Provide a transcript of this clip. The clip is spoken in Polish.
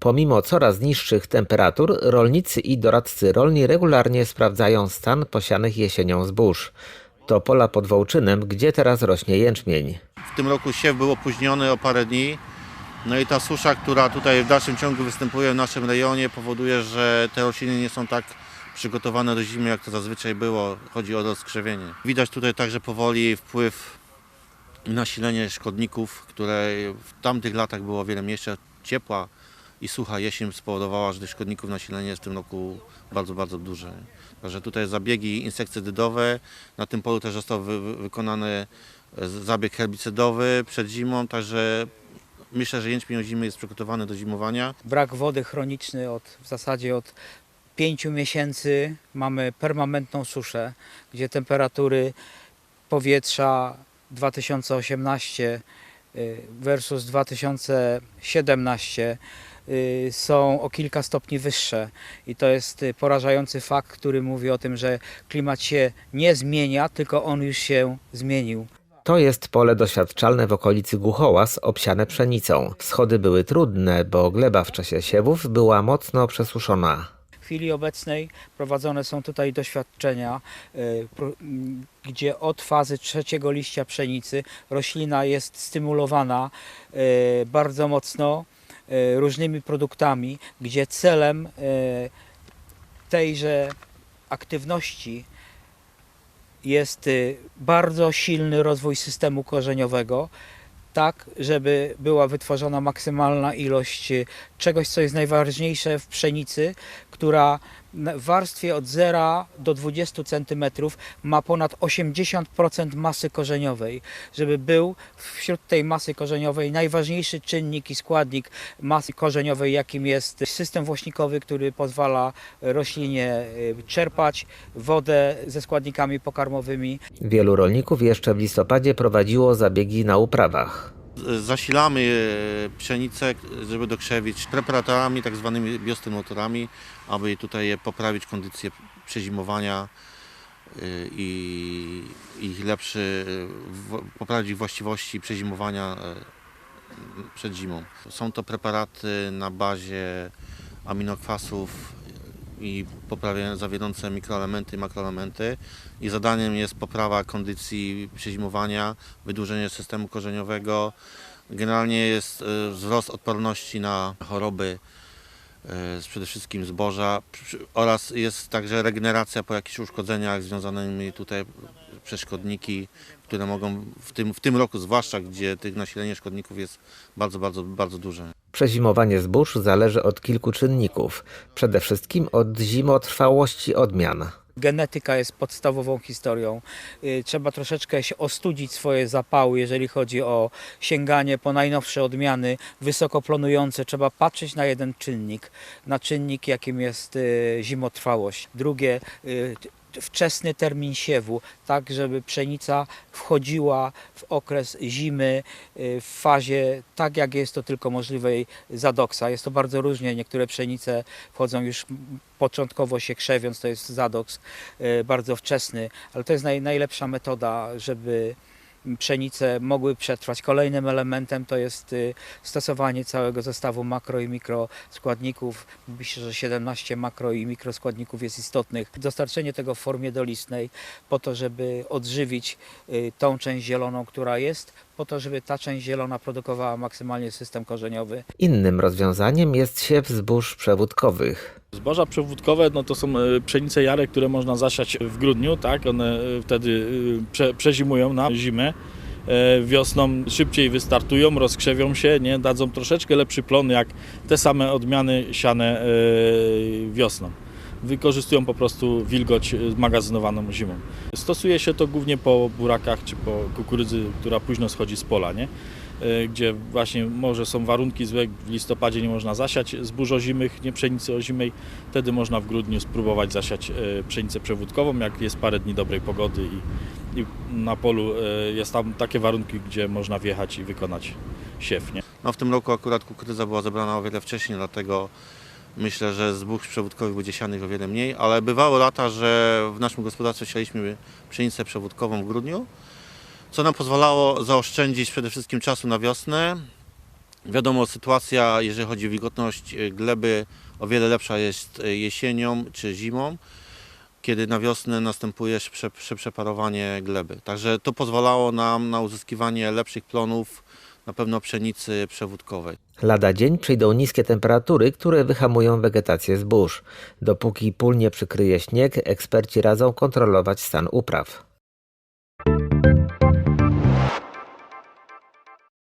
Pomimo coraz niższych temperatur, rolnicy i doradcy rolni regularnie sprawdzają stan posianych jesienią zbóż. To pola pod Wołczynem, gdzie teraz rośnie jęczmień. W tym roku siew był opóźniony o parę dni. No i ta susza, która tutaj w dalszym ciągu występuje w naszym rejonie powoduje, że te rośliny nie są tak przygotowane do zimy, jak to zazwyczaj było. Chodzi o rozkrzewienie. Widać tutaj także powoli wpływ nasilenie szkodników, które w tamtych latach było wiele mniejsze. Ciepła i sucha jesień spowodowała, że tych szkodników nasilenie jest w tym roku bardzo, bardzo duże. Także tutaj zabiegi insekcydydowe, na tym polu też został wy, wy, wykonany e, zabieg herbicydowy przed zimą, także myślę, że jęczmień zimy jest przygotowany do zimowania. brak wody chroniczny od, w zasadzie od pięciu miesięcy mamy permanentną suszę, gdzie temperatury powietrza 2018 y, versus 2017 y, są o kilka stopni wyższe i to jest y, porażający fakt, który mówi o tym, że klimat się nie zmienia, tylko on już się zmienił. To jest pole doświadczalne w okolicy Głuchołaz, obsiane pszenicą. Wschody były trudne, bo gleba w czasie siewów była mocno przesuszona. W chwili obecnej prowadzone są tutaj doświadczenia, y, gdzie od fazy trzeciego liścia pszenicy roślina jest stymulowana y, bardzo mocno y, różnymi produktami, gdzie celem y, tejże aktywności jest y, bardzo silny rozwój systemu korzeniowego, tak żeby była wytworzona maksymalna ilość czegoś, co jest najważniejsze w pszenicy, która w warstwie od 0 do 20 cm ma ponad 80% masy korzeniowej. Żeby był wśród tej masy korzeniowej najważniejszy czynnik i składnik masy korzeniowej, jakim jest system włośnikowy, który pozwala roślinie y, czerpać wodę ze składnikami pokarmowymi. Wielu rolników jeszcze w listopadzie prowadziło zabiegi na uprawach. Zasilamy e, pszenicę, żeby dokrzewić preparatorami, tak zwanymi biostymulatorami, aby tutaj poprawić kondycję przezimowania e, i ich lepszy, poprawić właściwości przezimowania e, przed zimą. Są to preparaty na bazie aminokwasów i poprawiają zawierające mikroelementy i makroelementy i zadaniem jest poprawa kondycji przezimowania, wydłużenie systemu korzeniowego. Generalnie jest e, wzrost odporności na choroby, przede wszystkim zboża oraz jest także regeneracja po jakichś uszkodzeniach związanymi tutaj przez szkodniki, które mogą w tym, w tym roku zwłaszcza, gdzie tych nasilenie szkodników jest bardzo, bardzo, bardzo duże. Przezimowanie zbóż zależy od kilku czynników. Przede wszystkim od zimotrwałości odmian. Genetyka jest podstawową historią. Y, Trzeba troszeczkę się ostudzić swoje zapały, jeżeli chodzi o sięganie po najnowsze odmiany wysoko plonujące. Trzeba patrzeć na jeden czynnik, na czynnik jakim jest y, zimotrwałość. Drugie, y, wczesny termin siewu, tak żeby pszenica wchodziła w okres zimy y, w fazie tak jak jest to tylko możliwej zadoksa. Jest to bardzo różnie. Niektóre pszenice wchodzą już początkowo się krzewiąc, to jest zadoks e, bardzo wczesny, ale to jest naj, najlepsza metoda, żeby pszenice mogły przetrwać. Kolejnym elementem to jest y, stosowanie całego zestawu makro i mikro składników. Myślę, że 17 makro i mikroskładników jest istotnych. Dostarczenie tego w formie dolistnej po to, żeby odżywić y, tą część zieloną, która jest, po to, żeby ta część zielona produkowała maksymalnie system korzeniowy. Innym rozwiązaniem jest siew zbóż przewódkowych. Zboża przewódkowe no to są e, pszenice jare, które można zasiać w grudniu, tak? One e, wtedy e, prze, przezimują na zimę. Wiosną szybciej wystartują, rozkrzewią się, nie? dadzą troszeczkę lepszy plon jak te same odmiany siane wiosną. Wykorzystują po prostu wilgoć zmagazynowaną zimą. Stosuje się to głównie po burakach czy po kukurydzy, która późno schodzi z pola, nie? E, gdzie właśnie może są warunki złe, w listopadzie nie można zasiać zbóż ozimych, nie pszenicy ozimej, wtedy można w grudniu spróbować zasiać e, pszenicę przewódkową, jak jest parę dni dobrej pogody i, i na polu e, jest tam takie warunki, gdzie można wjechać i wykonać siew. Nie? No w tym roku akurat kukurydza była zebrana o wiele wcześniej, dlatego myślę, że zbóż przewódkowych będzie sianych o wiele mniej, ale bywały lata, że w naszym gospodarstwie sialiśmy pszenicę przewódkową w grudniu, co nam pozwalało zaoszczędzić przede wszystkim czasu na wiosnę Wiadomo, sytuacja, jeżeli chodzi o wilgotność e, gleby, o wiele lepsza jest e, jesienią czy zimą, kiedy na wiosnę następuje prze- przepreparowanie gleby. Także to pozwalało nam na uzyskiwanie lepszych plonów, na pewno pszenicy przewódkowej. Lada dzień przyjdą niskie temperatury, które wyhamują wegetację zbóż. Dopóki pól nie przykryje śnieg, eksperci radzą kontrolować stan upraw.